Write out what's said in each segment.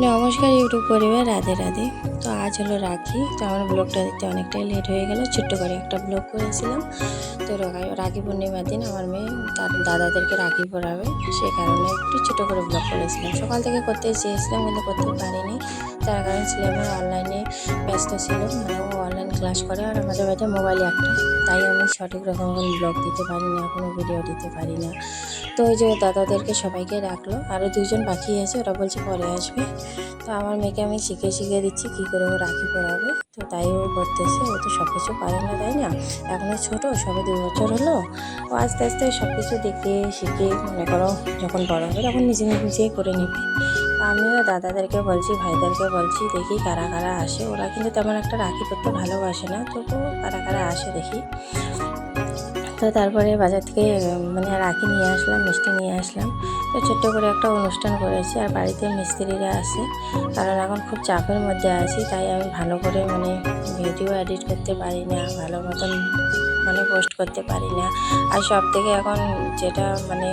নমস্কার ইউটিউব পরিবার, রাধে রাধে। তো আজ হলো রাখি। তো আমার ব্লগটা দিতে অনেকটাই লেট হয়ে গেল। ছোট্ট করে একটা ব্লগ করেছিলাম। তো রাখি- পূর্ণিমার দিন আমার মেয়ে তার দাদাদেরকে রাখি পরাবে। সে কারণে একটু ছোটো করে ব্লগ করেছিলাম। সকাল থেকে করতে চেয়েছিলাম, কিন্তু করতে পারিনি। তার কারণ ছেলেমেয়ে অনলাইনে ব্যস্ত ছিল। মানে ও অনলাইন ক্লাস করে আর আমাদের বাড়িতে মোবাইল একটা। তাই আমি সঠিক রকম ব্লগ দিতে পারি না কোনো ভিডিও দিতে পারি না তো ওই যে দাদাদেরকে সবাইকে রাখল। আরও দুজন বাকি আছে। ওরা বলছে পরে আসবে। তো আমার মেয়েকে আমি শিখে শিখে দিচ্ছি কী করে ও রাখি পরাবে। তো তাই ও করতেছে, ও তো সব কিছু পারে না, তাই না? এখনও ছোটো, সবে দু বছর হলো। ও আস্তে আস্তে সব কিছু দেখে শিখে মনে করো যখন বড় হবে তখন নিজে নিজেই করে নেবে। আমিও দাদাদেরকে বলছি, ভাইদেরকে বলছি, দেখি কারা কারা আসে। ওরা কিন্তু তেমন একটা রাখি করতে ভালোবাসে না, তবুও কারা কারা আসে দেখি। তো তারপরে বাজার থেকে মানে রাখি নিয়ে আসলাম, মিষ্টি নিয়ে আসলাম। তো ছোট্ট করে একটা অনুষ্ঠান করেছি আর বাড়িতে মিস্ত্রিরা আসে কারণ এখন খুব চাপের মধ্যে আছি, তাই আমি ভালো করে মানে ভিডিও এডিট করতে পারি না, ভালো মতন মানে পোস্ট করতে পারি না। আর সব থেকে এখন যেটা মানে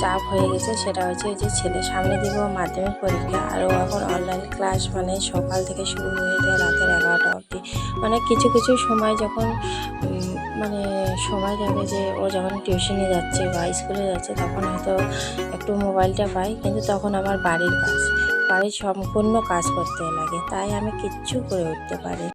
চাপ হয়ে গেছে সেটা হচ্ছে যে ছেলে সামনে দিব মাধ্যমিক পরীক্ষা আর এখন অনলাইন ক্লাস মানে সকাল থেকে শুরু হয়ে যায় রাতের এগারোটা অবধি। মানে কিছু কিছু সময় যখন মানে সময় থাকে যে ও যখন টিউশনে যাচ্ছে বা স্কুলে যাচ্ছে তখন হয়তো একটু মোবাইলটা পাই কিন্তু তখন আমার বাড়ির কাজ। বাড়ির সম্পূর্ণ কাজ করতে লাগে, তাই আমি কিচ্ছু করে উঠতে পারি